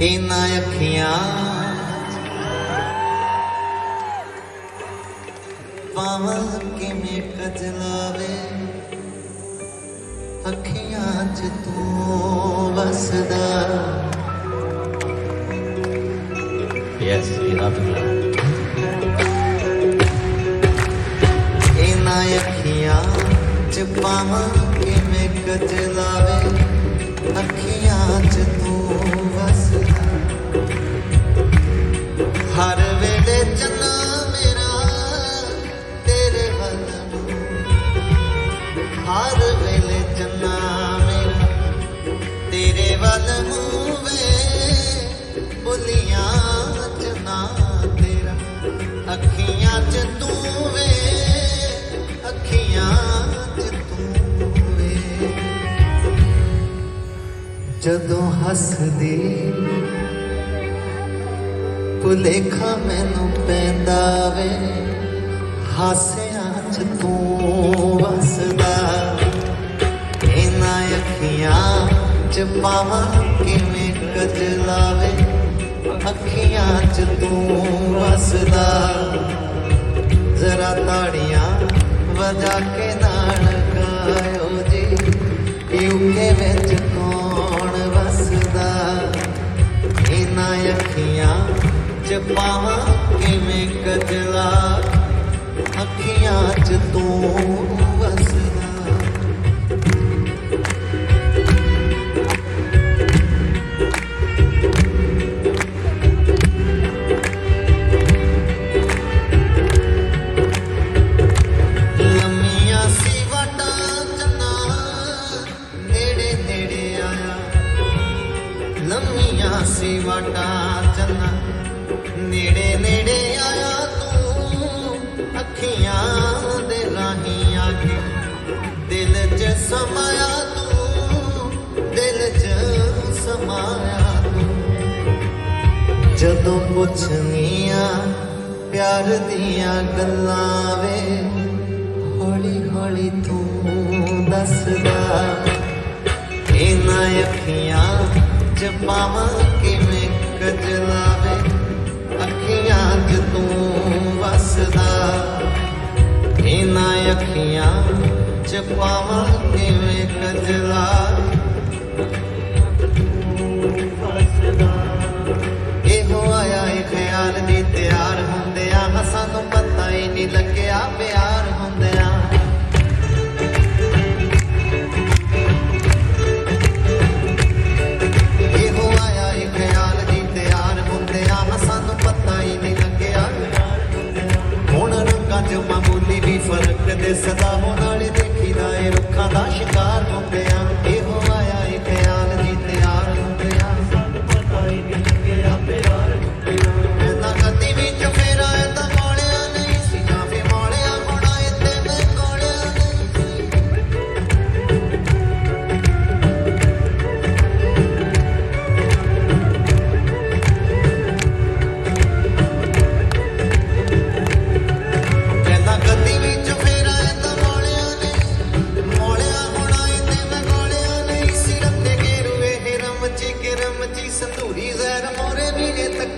ਇਹਨਾਂ ਅੱਖੀਆਂ ਪਾਵਾਂ ਕਿਵੇਂ ਕਜਲਾਵੇ ਅੱਖੀਆਂ 'ਚ ਤੂੰ ਵਸਦਾ Yes, you have to clap. ਇਹਨਾਂ ਅੱਖੀਆਂ 'ਚ ਪਾਵਾਂ ਕਿਵੇਂ ਕਜਲਾਵੇ ਅੱਖੀਆਂ 'ਚ ਤੂੰ ਵਸਦਾ ਬੁਲੀਆਂ ਚ ਨਾ ਤੇਰਾ। ਅੱਖੀਆਂ ਚ ਤੂੰ ਵੇ, ਅੱਖੀਆਂ ਚ ਤੂੰ ਵੇ। ਜਦੋਂ ਹੱਸਦੀ, ਭੁਲੇਖਾ ਮੈਨੂੰ ਪੈਂਦਾ ਵੇ, ਹਾਸਿਆਂ ਚ ਤੂੰ ਵਸਦਾ। ਇਹਨਾਂ ਅੱਖੀਆਂ ਚ ਪਾਵਾਂ ਕਿਵੇਂ ਕਜਲਾਵੇ ਅੱਖੀਆਂ ਚ ਤੂੰ ਵਸਦਾ। ਜ਼ਰਾ ਤਾੜੀਆਂ ਵਜਾ ਕੇ ਨਾਲ ਗਾਇਓ ਜੀ। ਯੂਕੇ ਵਿੱਚ ਕੌਣ ਵਸਦਾ? ਇਹਨਾਂ ਅੱਖੀਆਂ ਚ ਪਾਵਾਂ ਕਿਵੇਂ ਕਜਲਾ? ਅੱਖੀਆਂ ਚ ਤੂੰ ਸੀ ਵਾਟਾਂ ਨੇੜੇ ਨੇੜੇ ਆਇਆ ਤੂੰ, ਅੱਖੀਆਂ ਦੇ ਰਾਹੀਂ ਆ ਕੇ ਦਿਲ 'ਚ ਸਮਾਇਆ ਤੂੰ, ਦਿਲ 'ਚ ਸਮਾਇਆ ਤੂੰ। ਜਦੋਂ ਪੁੱਛਨੀਆਂ ਪਿਆਰ ਦੀਆਂ ਗੱਲਾਂ ਵੇ ਹੌਲੀ ਹੌਲੀ ਤੂੰ ਦੱਸਦਾ, ਇਹਨਾਂ ਅੱਖੀਆਂ ਚ ਪਾਵਾਂ ਕਿਵੇਂ ਕਜਲਾਵੇ ਅੱਖੀਆਂ ਚ ਤੂੰ ਵਸਦਾ। ਇਹਨਾਂ ਅੱਖੀਆਂ ਚ ਪਾਵਾਂ ਕਿਵੇਂ ਕਜਲਾਵੇ ਸਦਾ ਵੀ ਫ਼ਰਕ ਨਾਲੇ ਦੇਖੀਦਾ ਏ ਰੁੱਖਾਂ ਦਾ ਸ਼ਿਕਾਰ।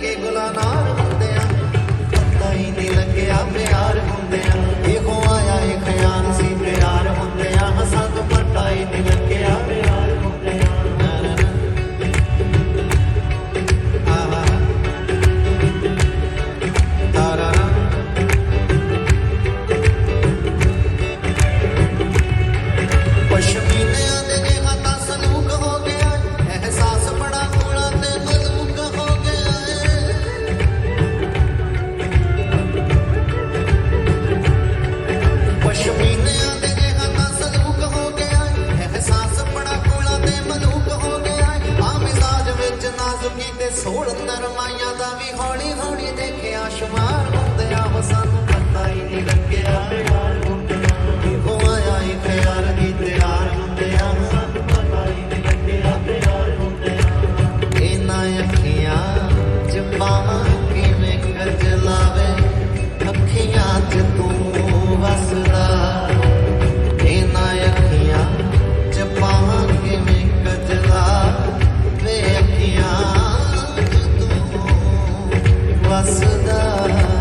কে গোলানা ਹੌਲੀ ਹੌਲੀ ਦੇਖਿਆ ਸ਼ਮਾ ਵਸਦਾ